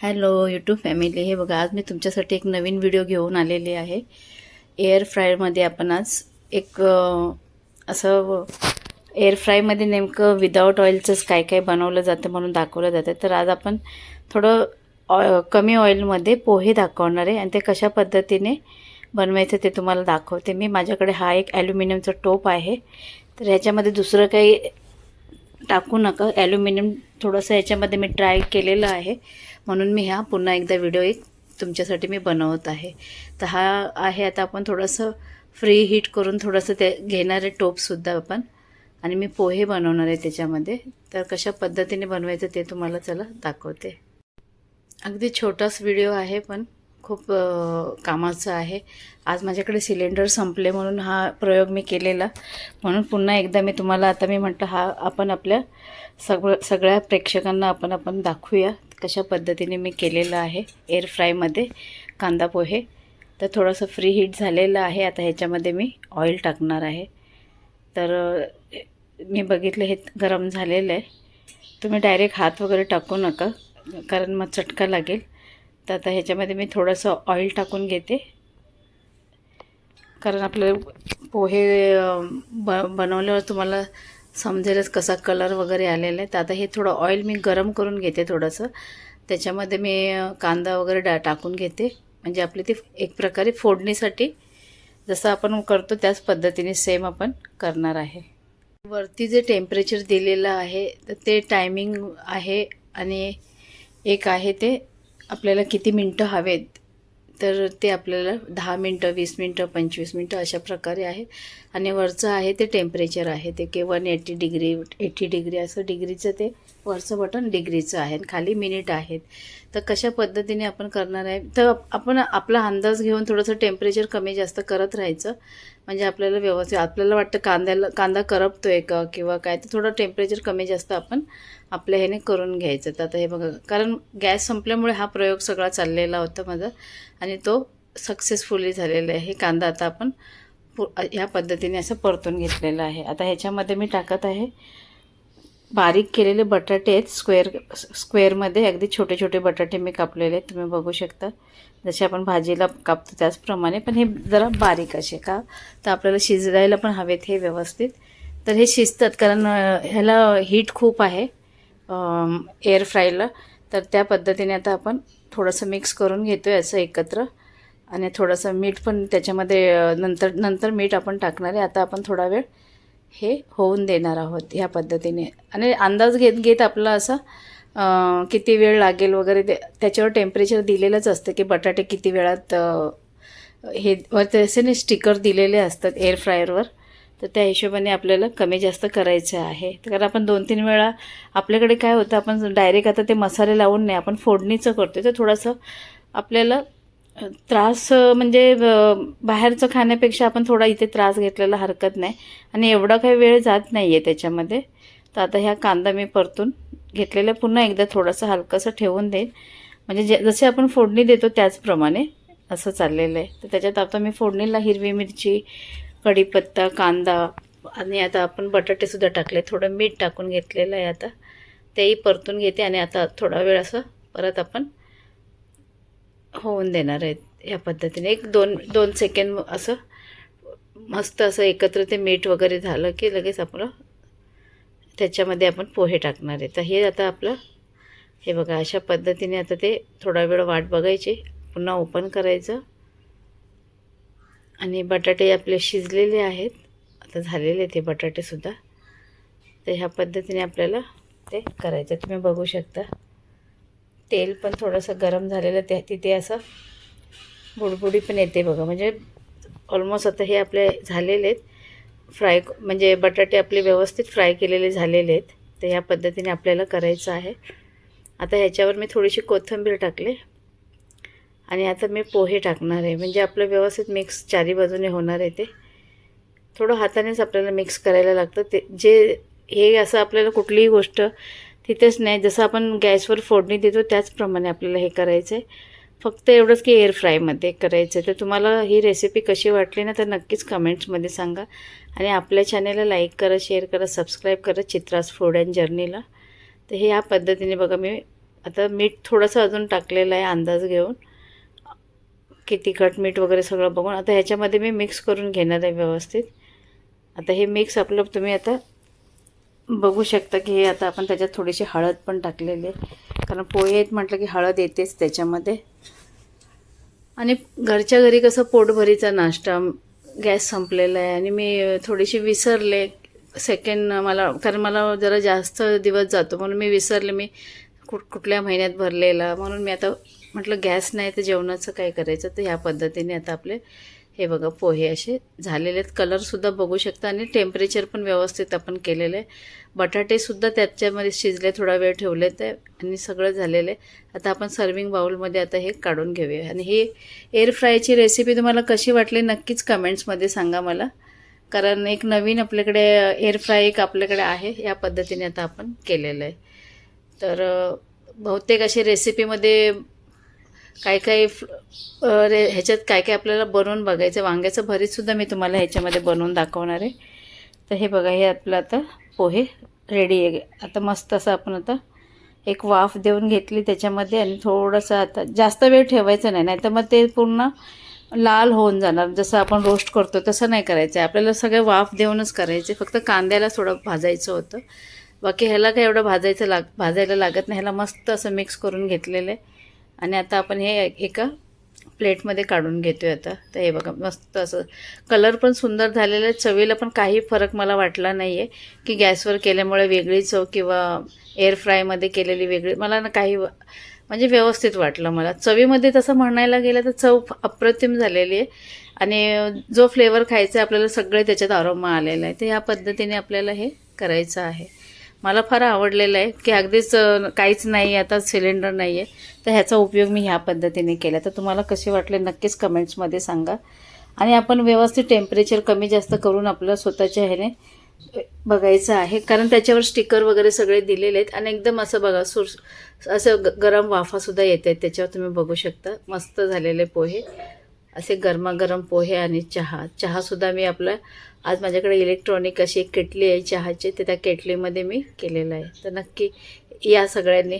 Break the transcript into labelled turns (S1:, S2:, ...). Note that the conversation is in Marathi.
S1: हॅलो यूट्यूब फॅमिली हे बघा आज मी तुमच्यासाठी एक नवीन व्हिडिओ घेऊन आलेली आहे. एअर फ्रायरमध्ये आपण आज एक असं एअर फ्रायमध्ये नेमकं विदाऊट ऑइलचंच काय काय बनवलं जातं म्हणून दाखवलं जातं. तर आज आपण थोडं ऑ कमी ऑइलमध्ये पोहे दाखवणार आहे आणि ते कशा पद्धतीने बनवायचं ते तुम्हाला दाखवते. मी माझ्याकडे हा एक ॲल्युमिनियमचा टोप आहे. तर ह्याच्यामध्ये दुसरं काही टाकू नका. ॲल्युमिनियम थोडंसं याच्यामध्ये मी ट्राय केलेलं आहे. म्हणून मी हा पुन्हा एकदा व्हिडिओ एक तुमच्यासाठी मी बनवत आहे. तर हा आहे आता आपण थोडंसं फ्री हीट करून थोडंसं ते घेणार आहे टोपसुद्धा आपण. आणि मी पोहे बनवणार आहे त्याच्यामध्ये. तर कशा पद्धतीने बनवायचं ते तुम्हाला चला दाखवते. अगदी छोटाच व्हिडिओ आहे पण खूप कामाचं आहे. आज माझ्याकडे सिलेंडर संपले म्हणून हा प्रयोग मी केलेला. म्हणून पुन्हा एकदा मी तुम्हाला आता मी म्हटलं हा आपण आपल्या सगळं सगळ्या प्रेक्षकांना आपण आपण दाखवूया. कशा पद्धतीने मी केलेलं आहे एअर फ्रायमध्ये कांदा पोहे. तर थोडंसं फ्री हीट झालेलं आहे. आता ह्याच्यामध्ये मी ऑइल टाकणार आहे. तर मी बघितलं हे गरम झालेलं आहे. तुम्ही डायरेक्ट हात वगैरे टाकू नका कारण मग चटका लागेल. तर आता ह्याच्यामध्ये मी थोडंसं ऑइल टाकून घेते. कारण आपले पोहे ब बनवल्यावर तुम्हाला समजेलच कसा कलर वगैरे आलेला आहे. तर आता हे थोडं ऑइल मी गरम करून घेते थोडंसं. त्याच्यामध्ये मी कांदा वगैरे डा टाकून घेते. म्हणजे आपली ती एक प्रकारे फोडणीसाठी जसं आपण करतो त्याच पद्धतीने सेम आपण करणार आहे. वरती जे टेम्परेचर दिलेलं आहे तर ते टायमिंग आहे आणि एक आहे ते आपल्याला किती मिनटं हवेत तर ते आपल्याला दहा मिनटं वीस मिनटं पंचवीस मिनटं अशा प्रकारे आहे. आणि वरचं आहे ते टेम्परेचर आहे ते के one eighty degree eighty degree असं डिग्रीचं ते वरचं बटन डिग्रीचं आहे आणि खाली मिनिट आहेत. तर कशा पद्धतीने आपण करणार आहे? तर आपण आपला अंदाज घेऊन थोडंसं टेम्परेचर कमी जास्त करत राहायचं. म्हणजे आपल्याला व्यवस्थित आपल्याला वाटतं कांद्याला कांदा करपतो आहे का किंवा काय? तर थोडं टेम्परेचर कमी जास्त आपण आपल्या ह्याने करून घ्यायचं. तर आता हे बघा कारण गॅस संपल्यामुळे हा प्रयोग सगळा चाललेला होता माझा आणि तो सक्सेसफुली झालेला आहे. हे कांदा आता आपण पु ह्या पद्धतीने असं परतून घेतलेलं आहे. आता ह्याच्यामध्ये मी टाकत आहे बारीक केलेले बटाटे आहेत स्क्वेअर स्क्वेअरमध्ये अगदी छोटे छोटे बटाटे मी कापलेले आहेत तुम्ही बघू शकता. जसे आपण भाजीला कापतो त्याचप्रमाणे पण हे जरा बारीक असे का? तर आपल्याला शिजायला पण हवेत हे व्यवस्थित. तर हे शिजतात कारण ह्याला हीट खूप आहे एअर फ्रायला तर त्या पद्धतीने आता आपण थोडंसं मिक्स करून घेतो आहे असं एकत्र. आणि थोडंसं मीठ पण त्याच्यामध्ये नंतर नंतर मीठ आपण टाकणार आहे. आता आपण थोडा वेळ हे होऊन देणार आहोत ह्या पद्धतीने. आणि अंदाज घेत घेत आपला असा किती वेळ लागेल वगैरे ते त्याच्यावर टेम्परेचर दिलेलंच असतं की बटाटे किती वेळात हे वर तसे स्टिकर दिलेले असतात एअर फ्रायरवर तर त्या हिशोबाने आपल्याला कमी जास्त करायचं आहे. तर कारण आपण दोन तीन वेळा आपल्याकडे काय होतं आपण डायरेक्ट आता ते मसाले लावून नाही आपण फोडणीचं करतो तर थोडंसं आपल्याला त्रास म्हणजे बाहेरचं खाण्यापेक्षा आपण थोडा इथे त्रास घेतलेला हरकत नाही. आणि एवढा काही वेळ जात नाही आहे त्याच्यामध्ये. तर आता ह्या कांदा मी परतून घेतलेला पुन्हा एकदा थोडंसं हलकंसं ठेवून देईन. म्हणजे जे जसे आपण फोडणी देतो त्याचप्रमाणे असं चाललेलं आहे. तर त्याच्यात आता मी फोडणीला हिरवी मिरची कढीपत्ता कांदा आणि आता आपण बटाटेसुद्धा टाकले. थोडं मीठ टाकून घेतलेलं आहे आता. तेही परतून घेते आणि आता थोडा वेळ असं परत आपण होऊन देणार आहेत ह्या पद्धतीने. एक दोन दोन सेकंड असं मस्त असं एकत्र ते मीठ वगैरे झालं की लगेच आपलं त्याच्यामध्ये आपण पोहे टाकणार आहे. तर हे आता आपलं हे बघा अशा पद्धतीने आता ते थोडा वेळ वाट बघायची. पुन्हा ओपन करायचं. आणि बटाटे आपले शिजलेले आहेत. आता झालेले ते बटाटेसुद्धा. तर ह्या पद्धतीने आपल्याला ते करायचं. तुम्ही बघू शकता. तेल पण थोडंसं गरम झालेलं ते तिथे असं बुडबुडी पण येते बघा. म्हणजे ऑलमोस्ट आता हे आपले झालेले आहेत. फ्राय म्हणजे बटाटे आपले व्यवस्थित फ्राय केलेले झालेले आहेत. तर ह्या पद्धतीने आपल्याला करायचं आहे. आता ह्याच्यावर मी थोडीशी कोथिंबीर टाकले. आणि आता मी पोहे टाकणार आहे. म्हणजे आपलं व्यवस्थित मिक्स चारी बाजूने होणार आहे ते. थोडं हातानेच आपल्याला मिक्स करायला लागतं. ते जे हे असं आपल्याला कुठलीही गोष्ट तिथेच नाही. जसं आपण गॅसवर फोडणी देतो त्याचप्रमाणे आपल्याला हे करायचं आहे फक्त एवढंच की एअर फ्रायमध्ये करायचं आहे तर तुम्हाला ही रेसिपी कशी वाटली ना तर नक्कीच कमेंट्समध्ये सांगा. आणि आपल्या चॅनेलला लाईक करा शेअर करा सबस्क्राईब करा चित्रास फूड अँड जर्नीला तर हे या पद्धतीने बघा मी आता मीठ थोडंसं अजून टाकलेलं आहे अंदाज घेऊन. की तिखट मीठ वगैरे सगळं बघून. आता ह्याच्यामध्ये मी मिक्स करून घेणार आहे व्यवस्थित. आता हे मिक्स आपलं तुम्ही आता बघू शकता की हे आता आपण त्याच्यात थोडीशी हळद पण टाकलेली आहे. कारण पोहे आहेत म्हटलं की हळद येतेच त्याच्यामध्ये. आणि घरच्या घरी कसं पोटभरीचा नाश्ता गॅस संपलेला आहे. आणि मी थोडीशी विसरले सेकंड मला कारण मला जरा जास्त दिवस जातो म्हणून मी विसरले. मी कुठ कुठल्या महिन्यात भरलेला म्हणून मी आता म्हटलं गॅस नाही तर जेवणाचं काय करायचं? तर ह्या पद्धतीने आता आपले हे बघा पोहे असे झालेले आहेत कलरसुद्धा बघू शकता आणि टेम्परेचर पण व्यवस्थित आपण केलेलं आहे. बटाटेसुद्धा त्याच्यामध्ये शिजले थोडा वेळ ठेवले ते आणि सगळं झालेलं आहे. आता आपण सर्विंग बाउलमध्ये आता हे काढून घेऊया. आणि ही एअर फ्रायची रेसिपी तुम्हाला कशी वाटली नक्कीच कमेंट्समध्ये सांगा मला. कारण एक नवीन आपल्याकडे एअर फ्राय एक आपल्याकडे आहे या पद्धतीने आता आपण केलेलं आहे. तर बहुतेक अशी रेसिपीमध्ये काय काय रे ह्याच्यात काय काय आपल्याला बनवून बघायचं वांग्याचं भरीतसुद्धा मी तुम्हाला ह्याच्यामध्ये बनवून दाखवणार आहे. तर हे बघा हे आपलं आता पोहे रेडी आहे. आता मस्त असं आपण आता एक वाफ देऊन घेतली त्याच्यामध्ये आणि थोडंसं आता जास्त वेळ ठेवायचं नाही नाहीतर मग ते पूर्ण लाल होऊन जाणार. जसं आपण रोस्ट करतो तसं नाही करायचं आहे. आपल्याला सगळं वाफ देऊनच करायचे. फक्त कांद्याला थोडं भाजायचं होतं. बाकी ह्याला काय एवढं भाजायचं लाग भाजायला लागत नाही. ह्याला मस्त असं मिक्स करून घेतलेलं आहे. आणि आता आपण हे एका प्लेटमध्ये काढून घेतो आहे आता. तर हे बघा मस्त असं कलर पण सुंदर झालेलं आहे. चवीला पण काही फरक मला वाटला नाही आहे की गॅसवर केल्यामुळे वेगळी चव किंवा एअर फ्रायमध्ये केलेली वेगळी. मला ना काही म्हणजे व्यवस्थित वाटलं मला. चवीमध्ये तसं म्हणायला गेलं तर चव अप्रतिम झालेली आहे. आणि जो फ्लेवर खायचा आहे आपल्याला सगळे त्याच्यात आरोमा आलेला आहे. तर ह्या पद्धतीने आपल्याला हे करायचं आहे. मला फार आवडलेलं आहे की अगदीच काहीच नाही आता सिलेंडर नाही आहे तर ह्याचा उपयोग मी ह्या पद्धतीने केला. तर तुम्हाला कसे वाटले नक्कीच कमेंट्समध्ये सांगा. आणि आपण व्यवस्थित टेम्परेचर कमी जास्त करून आपलं स्वतःच्या ह्याने बघायचं आहे. कारण त्याच्यावर स्टिकर वगैरे सगळे दिलेले आहेत. आणि एकदम असं बघा सुर असं ग- गरम वाफासुद्धा येत आहेत. त्याच्यावर तुम्ही बघू शकता. मस्त झालेले पोहे. असे गरमागरम पोहे आणि चहा. चहासुद्धा मी आपला आज माझ्याकडे इलेक्ट्रॉनिक अशी एक केटली आहे चहाची. तर त्या केटलीमध्ये मी केलेलं आहे. तर नक्की या सगळ्यांनी